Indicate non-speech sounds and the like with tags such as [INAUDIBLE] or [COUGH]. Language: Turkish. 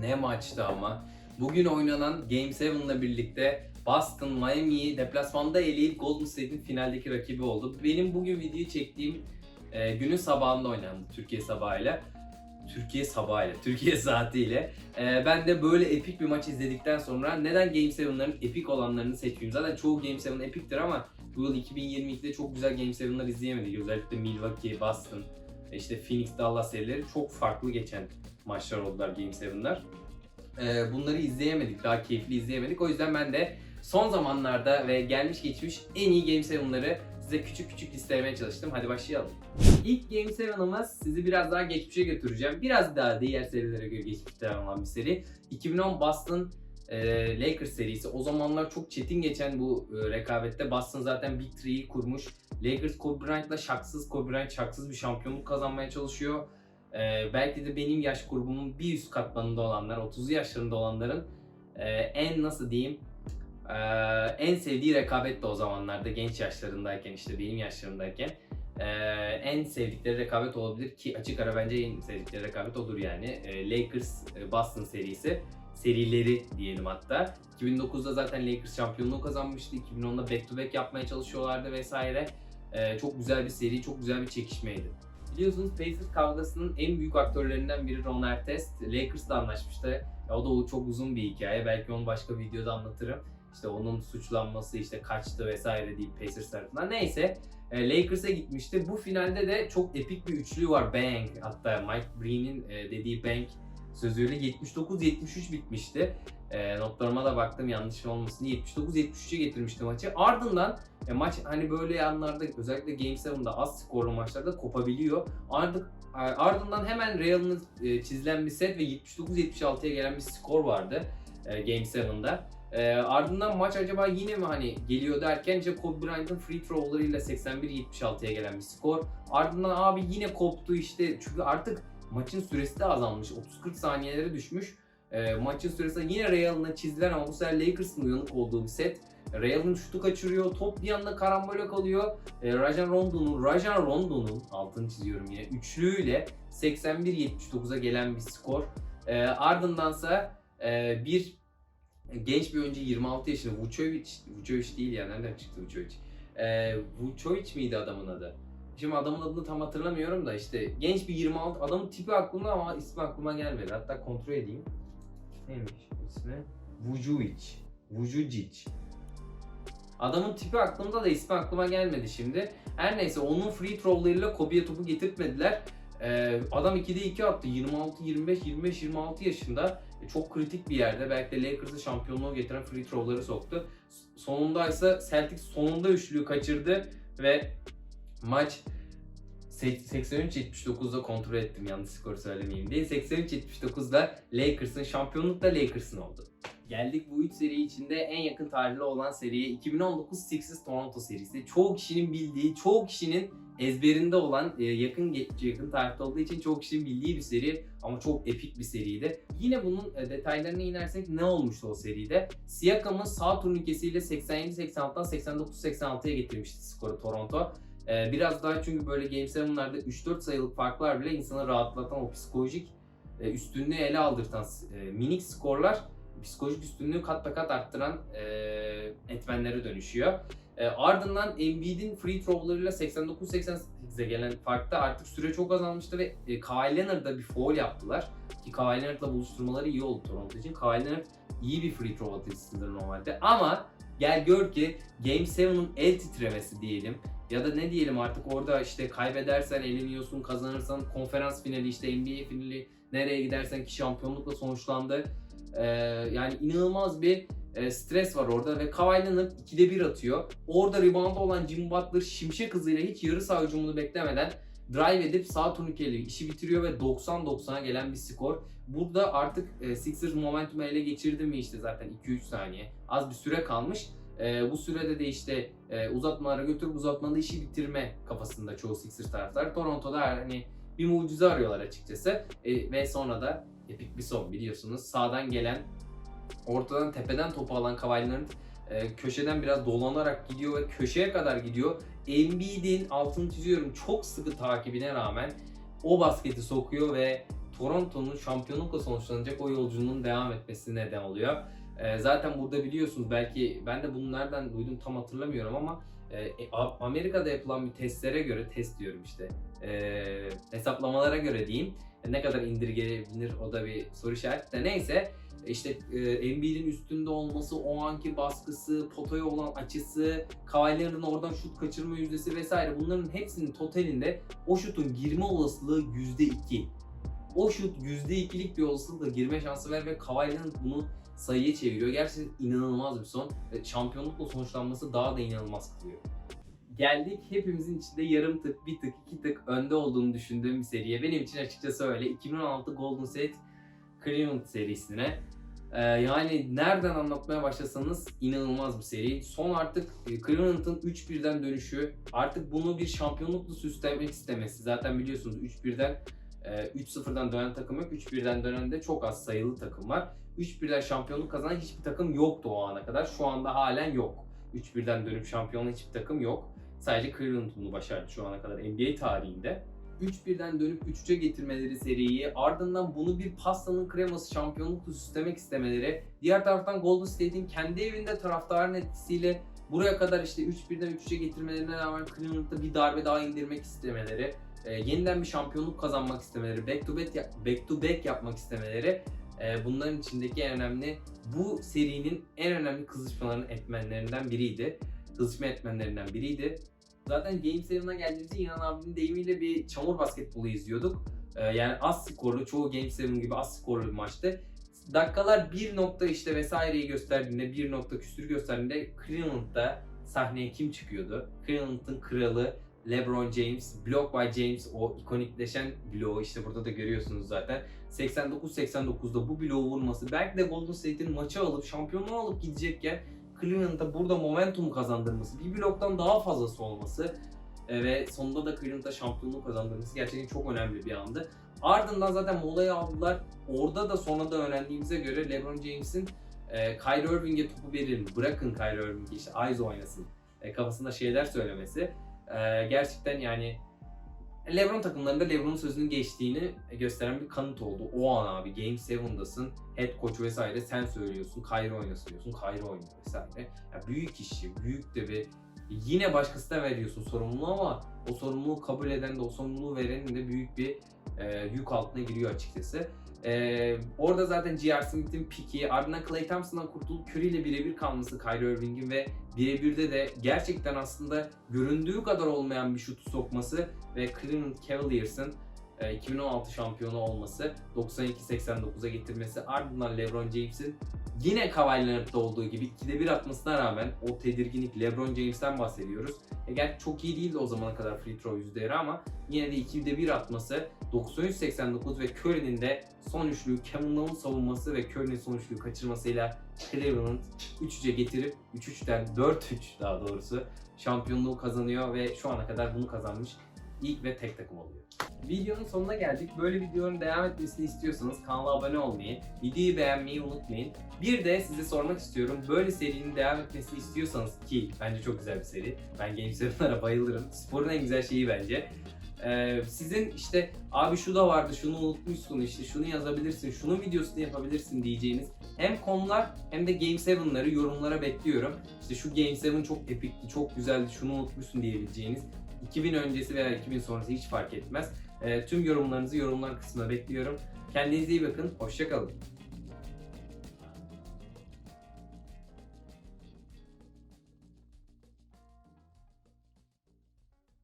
Ne maçtı ama. Bugün oynanan Game 7'la birlikte Boston Miami'yi deplasmanda eleyip Golden State'in finaldeki rakibi oldu. Benim bugün videoyu çektiğim e, günün sabahında oynandı Türkiye sabahıyla. Türkiye sabahıyla, [LAUGHS] Türkiye saatiyle. E, ben de böyle epik bir maç izledikten sonra neden Game 7'ların epik olanlarını seçmeyeyim? Zaten çoğu Game 7 epiktir ama bu yıl 2022'de çok güzel Game 7'lar izleyemedik. Özellikle Milwaukee, Boston, işte Phoenix, Dallas serileri çok farklı geçen maçlar oldular Game 7'lar. Ee, bunları izleyemedik, daha keyifli izleyemedik. O yüzden ben de son zamanlarda ve gelmiş geçmiş en iyi Game 7'ları size küçük küçük listelemeye çalıştım. Hadi başlayalım. İlk Game 7'ımız sizi biraz daha geçmişe götüreceğim. Biraz daha diğer serilere göre geçmişte olan bir seri. 2010 Boston e, Lakers serisi. O zamanlar çok çetin geçen bu e, rekabette Boston zaten Big Three'yi kurmuş. Lakers Kobe Bryant'la şaksız, Kobe Bryant şaksız bir şampiyonluk kazanmaya çalışıyor. Ee, belki de benim yaş grubumun bir üst katmanında olanlar, 30'lu yaşlarında olanların e, en nasıl diyeyim e, en sevdiği rekabet de o zamanlarda genç yaşlarındayken işte benim yaşlarımdayken e, en sevdikleri rekabet olabilir ki açık ara bence en sevdikleri rekabet odur yani. E, Lakers e, Boston serisi serileri diyelim hatta. 2009'da zaten Lakers şampiyonluğu kazanmıştı. 2010'da back to back yapmaya çalışıyorlardı vesaire. E, çok güzel bir seri, çok güzel bir çekişmeydi. Biliyorsunuz Pacers kavgasının en büyük aktörlerinden biri Ron Artest. Lakers'la anlaşmıştı. Ya o da çok uzun bir hikaye. Belki onu başka videoda anlatırım. İşte onun suçlanması, işte kaçtı vesaire deyip Pacers tarafından. Neyse e, Lakers'a gitmişti. Bu finalde de çok epik bir üçlü var. Bang. Hatta Mike Breen'in e, dediği Bang sözüyle 79-73 bitmişti. E, notlarıma da baktım yanlış olmasın. 79-73'e getirmişti maçı. Ardından e, maç hani böyle anlarda özellikle Game 7'da az skorlu maçlarda kopabiliyor. Ardı, ardından hemen Real'ın e, çizilen bir set ve 79-76'ya gelen bir skor vardı e, Game 7'da. E, ardından maç acaba yine mi hani geliyor derken işte Kobe Bryant'ın free throw'larıyla 81-76'ya gelen bir skor. Ardından abi yine koptu işte çünkü artık maçın süresi de azalmış. 30-40 saniyelere düşmüş. E, maçın süresi yine Real'ına çizilen ama bu sefer Lakers'ın uyanık olduğu bir set. Real'ın şutu kaçırıyor. Top bir anda karambole kalıyor. E, Rajon Rondo'nun, Rajon Rondo'nun altını çiziyorum yine üçlüğüyle 81-79'a gelen bir skor. E, ardındansa e, bir genç bir oyuncu 26 yaşında Vucevic, Vucevic değil ya nereden çıktı Vucevic? E, Vucevic miydi adamın adı? Şimdi adamın adını tam hatırlamıyorum da işte genç bir 26 adamın tipi aklımda ama ismi aklıma gelmedi. Hatta kontrol edeyim. Neymiş ismi? Vujovic. Vujovic. Adamın tipi aklımda da ismi aklıma gelmedi şimdi. Her neyse onun free throw'larıyla Kobe'ye topu getirtmediler. Ee, adam 2'de 2 attı. 26, 25, 25, 26 yaşında. E, çok kritik bir yerde. Belki de Lakers'ı şampiyonluğa getiren free throw'ları soktu. Sonunda ise Celtics sonunda üçlüyü kaçırdı ve maç 83-79'da kontrol ettim yanlış skor söylemeyeyim diye. 83-79'da Lakers'ın şampiyonlukta Lakers'ın oldu. Geldik bu 3 seri içinde en yakın tarihli olan seriye 2019 Sixers Toronto serisi. Çoğu kişinin bildiği, çoğu kişinin ezberinde olan e, yakın yakın tarihte olduğu için çoğu kişinin bildiği bir seri ama çok epik bir seriydi. Yine bunun e, detaylarına inersek ne olmuştu o seride? Siakam'ın sağ turnikesiyle 87-86'dan 89-86'ya getirmişti skoru Toronto. Ee, biraz daha çünkü böyle Game 7'larda 3-4 sayılık farklar bile insanı rahatlatan o psikolojik e, üstünlüğü ele aldırtan e, minik skorlar psikolojik üstünlüğü kat kat arttıran e, etmenlere dönüşüyor. E, ardından Embiid'in free throw'larıyla 89-88'e gelen farkta artık süre çok azalmıştı ve e, Kawhi Leonard'a bir foul yaptılar. Ki Kawhi Leonard'la buluşturmaları iyi oldu Toronto için. Kawhi Leonard iyi bir free throw atıcısıdır normalde ama gel gör ki Game 7'ın el titremesi diyelim ya da ne diyelim artık orada işte kaybedersen eleniyorsun, kazanırsan konferans finali işte NBA finali nereye gidersen ki şampiyonlukla sonuçlandı. Ee, yani inanılmaz bir e, stres var orada ve Kawhi Leonard 2'de 1 atıyor. Orada reboundda olan Jimmy Butler şimşek hızıyla hiç yarı saha beklemeden drive edip sağ turnikeli işi bitiriyor ve 90-90'a gelen bir skor. Burada artık e, Sixers momentumu ele geçirdi mi işte zaten 2-3 saniye. Az bir süre kalmış. E, bu sürede de işte e, uzatmalara götürüp uzatmada işi bitirme kafasında çoğu Sixers taraftar. Toronto'da hani bir mucize arıyorlar açıkçası. E, ve sonra da epik bir son biliyorsunuz. Sağdan gelen, ortadan tepeden topu alan Kawhi e, köşeden biraz dolanarak gidiyor ve köşeye kadar gidiyor. Embiid'in altını çiziyorum çok sıkı takibine rağmen o basketi sokuyor ve Toronto'nun şampiyonlukla sonuçlanacak o yolculuğun devam etmesine neden oluyor. Ee, zaten burada biliyorsunuz belki ben de bunu nereden duydum tam hatırlamıyorum ama e, A- Amerika'da yapılan bir testlere göre test diyorum işte e, hesaplamalara göre diyeyim ne kadar indirgenebilir o da bir soru işareti de neyse işte Embiid'in üstünde olması, o anki baskısı, potaya olan açısı, Kawhi oradan şut kaçırma yüzdesi vesaire bunların hepsinin totalinde o şutun girme olasılığı %2. O şut %2'lik bir olasılıkla girme şansı var ve Kawhi bunu sayıya çeviriyor. Gerçekten inanılmaz bir son. Şampiyonlukla sonuçlanması daha da inanılmaz kılıyor. Geldik hepimizin içinde yarım tık, bir tık, iki tık önde olduğunu düşündüğüm bir seriye. Benim için açıkçası öyle. 2016 Golden State Cleveland serisine. Ee, yani nereden anlatmaya başlasanız inanılmaz bir seri. Son artık e, Cleveland'ın 3-1'den dönüşü, artık bunu bir şampiyonlukla süslemek istemesi. Zaten biliyorsunuz 3-1'den e, 3-0'dan dönen takım yok. 3-1'den dönen de çok az sayılı takım var. 3-1'den şampiyonluk kazanan hiçbir takım yoktu o ana kadar. Şu anda halen yok. 3-1'den dönüp şampiyonluğa hiçbir takım yok. Sadece Cleveland bunu başardı şu ana kadar NBA tarihinde. 3-1'den dönüp 3-3'e getirmeleri seriyi, ardından bunu bir pastanın kreması şampiyonlukla süslemek istemeleri, diğer taraftan Golden State'in kendi evinde taraftarın etkisiyle buraya kadar işte 3-1'den 3-3'e getirmelerine rağmen Cleveland'da bir darbe daha indirmek istemeleri, e, yeniden bir şampiyonluk kazanmak istemeleri, back to back, back to back yapmak istemeleri e, bunların içindeki en önemli, bu serinin en önemli kızışmaların etmenlerinden biriydi. Kızışma etmenlerinden biriydi. Zaten Game 7'a geldiğimizde İnan abinin deyimiyle bir çamur basketbolu izliyorduk. Ee, yani az skorlu, çoğu Game 7 gibi az skorlu bir maçtı. Dakikalar bir nokta işte vesaireyi gösterdiğinde, bir nokta küsür gösterdiğinde Cleveland'da sahneye kim çıkıyordu? Cleveland'ın kralı LeBron James, Block by James o ikonikleşen bloğu işte burada da görüyorsunuz zaten. 89-89'da bu bloğu vurması belki de Golden State'in maçı alıp şampiyonluğu alıp gidecekken Cleveland'a burada momentum kazandırması, bir bloktan daha fazlası olması e, ve sonunda da Cleveland'a şampiyonluk kazandırması gerçekten çok önemli bir andı. Ardından zaten molayı aldılar. Orada da sonra da öğrendiğimize göre LeBron James'in e, Kyrie Irving'e topu verin, bırakın Kyrie Irving'i işte Eyes oynasın e, kafasında şeyler söylemesi. E, gerçekten yani LeBron takımlarında LeBron'un sözünün geçtiğini gösteren bir kanıt oldu. O an abi Game 7'dasın, head coach vesaire sen söylüyorsun, Kyrie oynasın diyorsun, Kyrie oynuyor vesaire. Ya büyük işi, büyük de bir yine başkasına veriyorsun sorumluluğu ama o sorumluluğu kabul eden de o sorumluluğu verenin de büyük bir e, yük altına giriyor açıkçası. E, orada zaten J.R. Smith'in piki, ardından Klay Thompson'dan kurtulup Curry ile birebir kalması Kyrie Irving'in ve birebirde de gerçekten aslında göründüğü kadar olmayan bir şutu sokması ve Cleveland Cavaliers'ın 2016 şampiyonu olması, 92-89'a getirmesi, ardından LeBron James'in yine Kawhi Leonard'da olduğu gibi 2'de 1 atmasına rağmen o tedirginlik LeBron James'ten bahsediyoruz. E, gerçi çok iyi değildi o zamana kadar free throw yüzdeleri ama yine de 2'de 1 atması, 93-89 ve Curry'nin de son üçlüyü Kevin savunması ve Curry'nin son üçlüyü kaçırmasıyla Cleveland 3-3'e getirip 3-3'ten 4-3 daha doğrusu şampiyonluğu kazanıyor ve şu ana kadar bunu kazanmış ilk ve tek takım oluyor. Videonun sonuna geldik. Böyle videoların devam etmesini istiyorsanız kanala abone olmayı, videoyu beğenmeyi unutmayın. Bir de size sormak istiyorum. Böyle serinin devam etmesini istiyorsanız ki bence çok güzel bir seri. Ben Game 7'lara [LAUGHS] bayılırım. Sporun en güzel şeyi bence. Ee, sizin işte abi şu da vardı, şunu unutmuşsun, işte şunu yazabilirsin, şunun videosunu yapabilirsin diyeceğiniz hem konular hem de Game 7'ları yorumlara bekliyorum. İşte şu Game 7 çok epikti, çok güzeldi, şunu unutmuşsun diyebileceğiniz 2000 öncesi veya 2000 sonrası hiç fark etmez. Ee, tüm yorumlarınızı yorumlar kısmına bekliyorum. Kendinize iyi bakın, hoşçakalın.